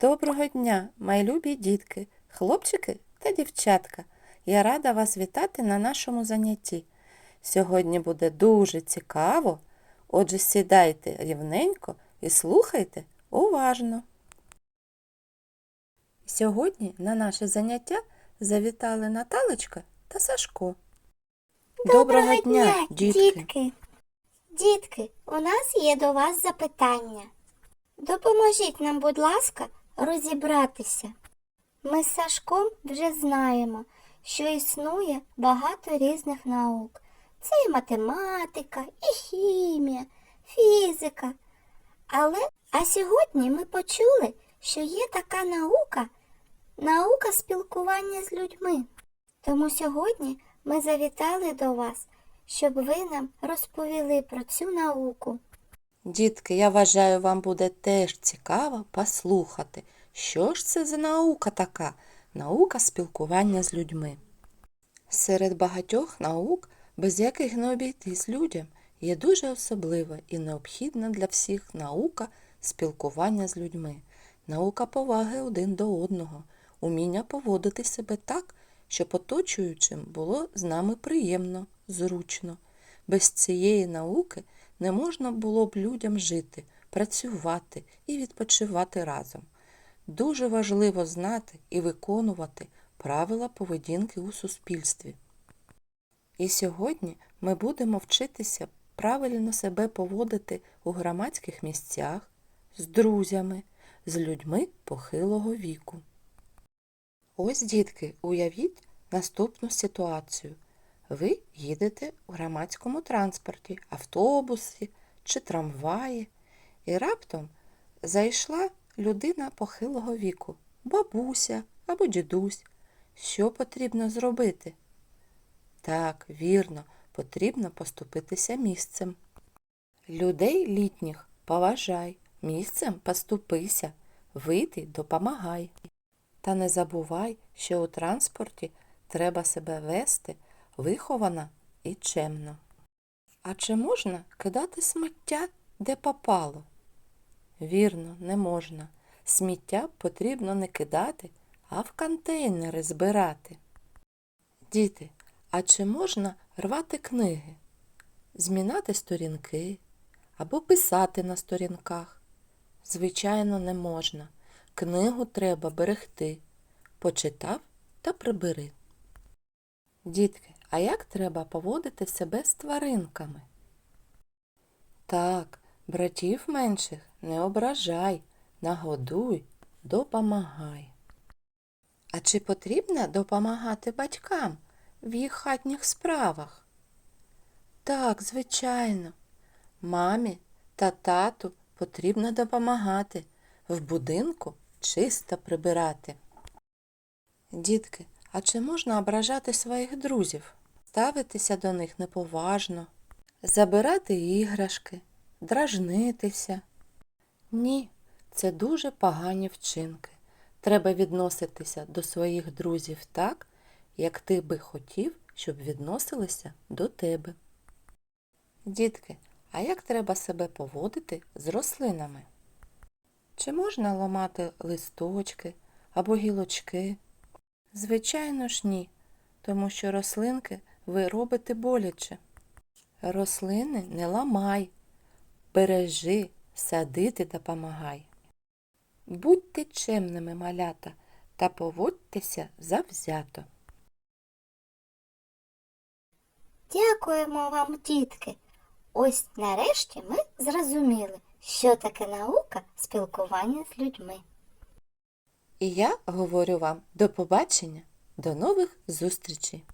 Доброго дня, мої любі дітки, хлопчики та дівчатка. Я рада вас вітати на нашому занятті. Сьогодні буде дуже цікаво, отже сідайте рівненько і слухайте уважно. Сьогодні на наше заняття завітали Наталочка та Сашко. Доброго дня, дітки. Дітки, у нас є до вас запитання. Допоможіть нам, будь ласка, розібратися. Ми з Сашком вже знаємо, що існує багато різних наук. Це і математика, і хімія, фізика. Але а сьогодні ми почули, що є така наука, наука спілкування з людьми. Тому сьогодні ми завітали до вас, щоб ви нам розповіли про цю науку. Дітки, я вважаю, вам буде теж цікаво послухати, що ж це за наука така, наука спілкування з людьми. Серед багатьох наук, без яких не обійтись людям, є дуже особлива і необхідна для всіх наука спілкування з людьми, наука поваги один до одного, уміння поводити себе так, щоб оточуючим було з нами приємно, зручно. Без цієї науки не можна було б людям жити, працювати і відпочивати разом. Дуже важливо знати і виконувати правила поведінки у суспільстві. І сьогодні ми будемо вчитися правильно себе поводити у громадських місцях, з друзями, з людьми похилого віку. Ось, дітки, уявіть наступну ситуацію. Ви їдете у громадському транспорті, автобусі чи трамваї, і раптом зайшла людина похилого віку, бабуся або дідусь. Що потрібно зробити? Так, вірно, потрібно поступитися місцем. Людей літніх поважай, місцем поступися, вийти допомагай. Та не забувай, що у транспорті треба себе вести виховано і чемно. А чи можна кидати сміття, де попало? Вірно, не можна. Сміття потрібно не кидати, а в контейнери збирати. Діти, а чи можна рвати книги, змінати сторінки або писати на сторінках? Звичайно, не можна. Книгу треба берегти. Почитав та прибери. Дітки, а як треба поводити себе з тваринками? Так, братів менших не ображай, нагодуй, допомагай. А чи потрібно допомагати батькам в їх хатніх справах? Так, звичайно. Мамі та тату потрібно допомагати, в будинку чисто прибирати. Дітки, а чи можна ображати своїх друзів, ставитися до них неповажно, забирати іграшки, дражнитися? Ні, це дуже погані вчинки. Треба відноситися до своїх друзів так, як ти би хотів, щоб відносилися до тебе. Дітки, а як треба себе поводити з рослинами? Чи можна ламати листочки або гілочки? Звичайно ж ні, тому що рослинки ви робите боляче. Рослини не ламай, бережи, садити допомагай. Будьте чемними малята та поводьтеся завзято. Дякуємо вам, дітки. Ось нарешті ми зрозуміли, що таке наука спілкування з людьми. І я говорю вам до побачення, до нових зустрічей.